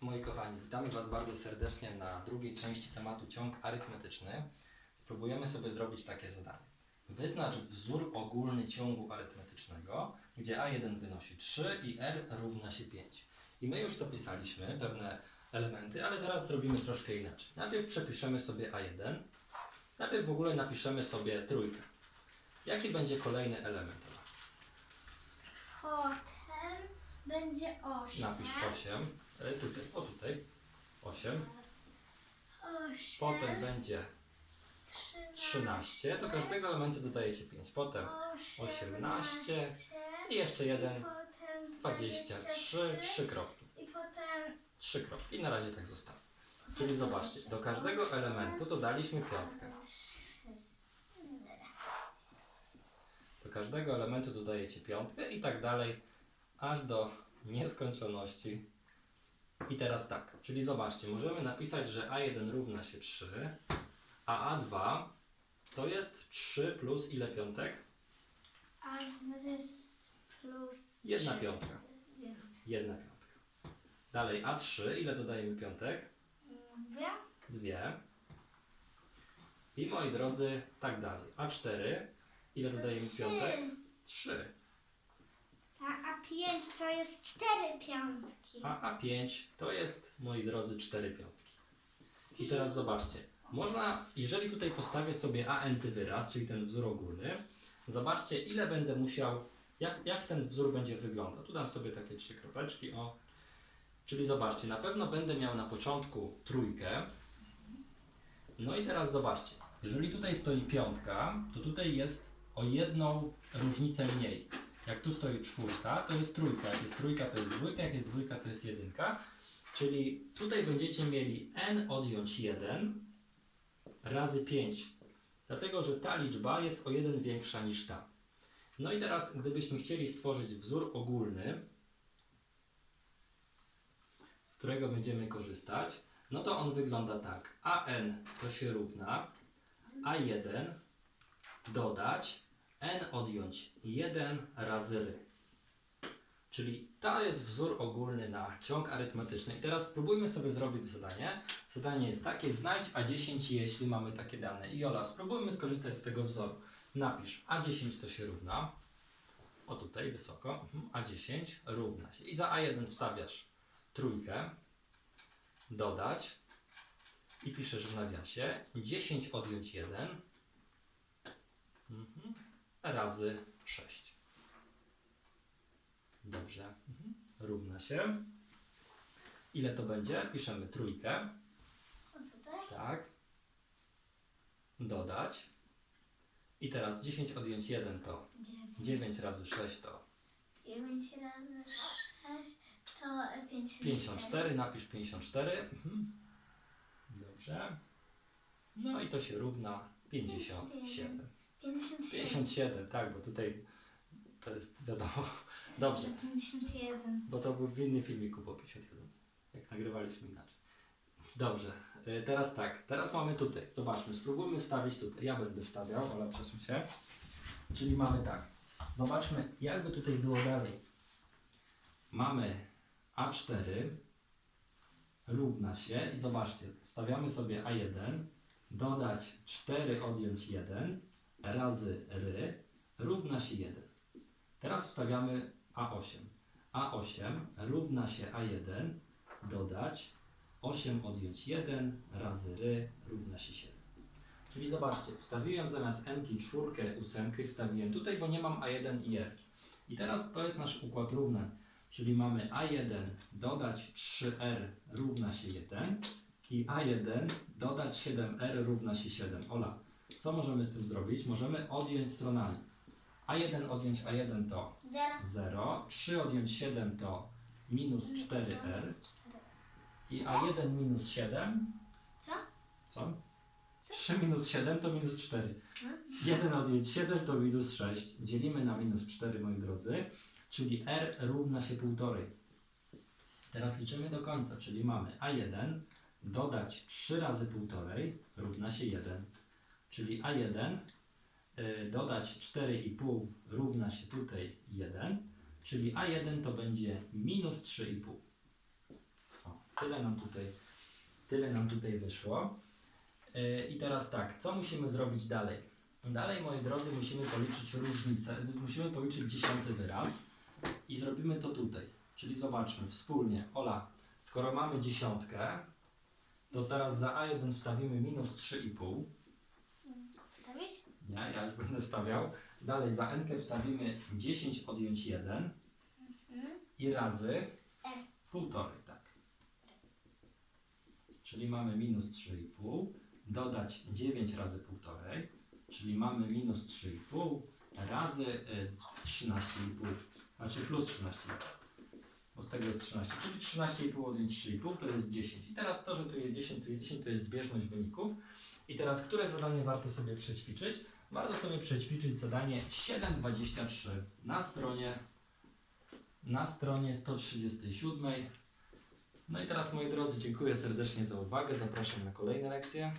Moi kochani, witamy Was bardzo serdecznie na drugiej części tematu ciąg arytmetyczny. Spróbujemy sobie zrobić takie zadanie. Wyznacz wzór ogólny ciągu arytmetycznego, gdzie A1 wynosi 3 i R równa się 5. I my już to pisaliśmy, pewne elementy, ale teraz zrobimy troszkę inaczej. Najpierw przepiszemy sobie A1, najpierw w ogóle napiszemy sobie trójkę. Jaki będzie kolejny element? Potem będzie 8. Napisz 8, e, tutaj, o tutaj, 8. 8. Potem będzie 13, do każdego elementu dodajecie 5. Potem 18 i jeszcze jeden, 23, 3 kropki. I potem 3 kropki. I na razie tak zostało. Czyli zobaczcie, do każdego elementu dodaliśmy piątkę. Do każdego elementu dodajecie piątkę i tak dalej, aż do nieskończoności. I teraz tak, czyli zobaczcie, możemy napisać, że A1 równa się 3, a A2 to jest 3 plus ile piątek? A to jest plus. Jedna trzy. piątka. Jedna. Jedna piątka. Dalej A3, ile dodajemy piątek? Dwie. Dwie. I moi drodzy, tak dalej. A4, ile dodajemy Trzy. piątek? Trzy. A, a pięć to jest cztery piątki. A A5 to jest, moi drodzy, cztery piątki. I teraz zobaczcie. Można, jeżeli tutaj postawię sobie ANty wyraz, czyli ten wzór ogólny, zobaczcie ile będę musiał, jak, jak ten wzór będzie wyglądał. Tu dam sobie takie trzy kropeczki, o. Czyli zobaczcie, na pewno będę miał na początku trójkę. No i teraz zobaczcie, jeżeli tutaj stoi piątka, to tutaj jest o jedną różnicę mniej. Jak tu stoi czwórka, to jest trójka. Jak jest trójka, to jest dwójka. Jak jest dwójka, to jest jedynka. Czyli tutaj będziecie mieli n odjąć 1 razy 5. Dlatego, że ta liczba jest o 1 większa niż ta. No i teraz, gdybyśmy chcieli stworzyć wzór ogólny, z którego będziemy korzystać, no to on wygląda tak. an to się równa a1 dodać n odjąć 1 razy ry. Czyli to jest wzór ogólny na ciąg arytmetyczny. I teraz spróbujmy sobie zrobić zadanie. Zadanie jest takie, znajdź A10, jeśli mamy takie dane. I Ola, spróbujmy skorzystać z tego wzoru. Napisz A10 to się równa, o tutaj wysoko, mhm, A10 równa się. I za A1 wstawiasz trójkę, dodać i piszesz w nawiasie 10 odjąć 1 mhm, razy 6. Dobrze. Mhm. Równa się. Ile to będzie? Piszemy trójkę. O tutaj. Tak. Dodać. I teraz 10 odjąć 1 to Dziewięć. 9 razy 6 to 9 razy 6 to 54. 54. Napisz 54. Mhm. Dobrze. No i to się równa 57. 57. 57, tak, bo tutaj to jest wiadomo. Dobrze. 51. Bo to był w innym filmiku po 51, jak nagrywaliśmy inaczej. Dobrze, y, teraz tak, teraz mamy tutaj, zobaczmy, spróbujmy wstawić tutaj, ja będę wstawiał, Ola przesuń się. Czyli mamy tak, zobaczmy jakby tutaj było dalej. Mamy A4 równa się i zobaczcie, wstawiamy sobie A1, dodać 4 odjąć 1 razy ry równa się 1. Teraz wstawiamy A8. A8 równa się A1 dodać 8 odjąć 1 razy ry równa się 7. Czyli zobaczcie, wstawiłem zamiast n czwórkę, ósemkę wstawiłem tutaj, bo nie mam A1 i r. I teraz to jest nasz układ równań. Czyli mamy A1 dodać 3r równa się 1 i A1 dodać 7r równa się 7. Ola, co możemy z tym zrobić? Możemy odjąć stronami. A1 odjąć A1 to 0. 0, 3 odjąć 7 to minus 4r 4. i A1 minus 7, Co? co? Co? 3 minus 7 to minus 4. 1 odjąć 7 to minus 6. Dzielimy na minus 4, moi drodzy, czyli r równa się 1,5. Teraz liczymy do końca, czyli mamy A1 dodać 3 razy 1,5 równa się 1. Czyli A1 y, dodać 4,5 równa się tutaj 1, czyli A1 to będzie minus 3,5. O. Tyle nam tutaj, tyle nam tutaj wyszło. Yy, I teraz tak, co musimy zrobić dalej? Dalej, moi drodzy, musimy policzyć różnicę, musimy policzyć dziesiąty wyraz i zrobimy to tutaj. Czyli zobaczmy wspólnie, Ola, skoro mamy dziesiątkę, to teraz za A1 wstawimy minus 3,5. Wstawić? Nie, ja już będę wstawiał. Dalej za n wstawimy 10 odjąć 1 Mhm. i razy R. półtorej, tak. Czyli mamy minus 3,5, dodać 9 razy półtorej, czyli mamy minus 3,5 razy y, 13,5, znaczy plus 13,5. Bo z tego jest 13, czyli 13,5 odjąć 3,5 to jest 10. I teraz to, że tu jest 10, tu jest 10, to jest zbieżność wyników. I teraz które zadanie warto sobie przećwiczyć? Warto sobie przećwiczyć zadanie 7.23 na stronie na stronie 137. No i teraz moi drodzy, dziękuję serdecznie za uwagę. Zapraszam na kolejne lekcje.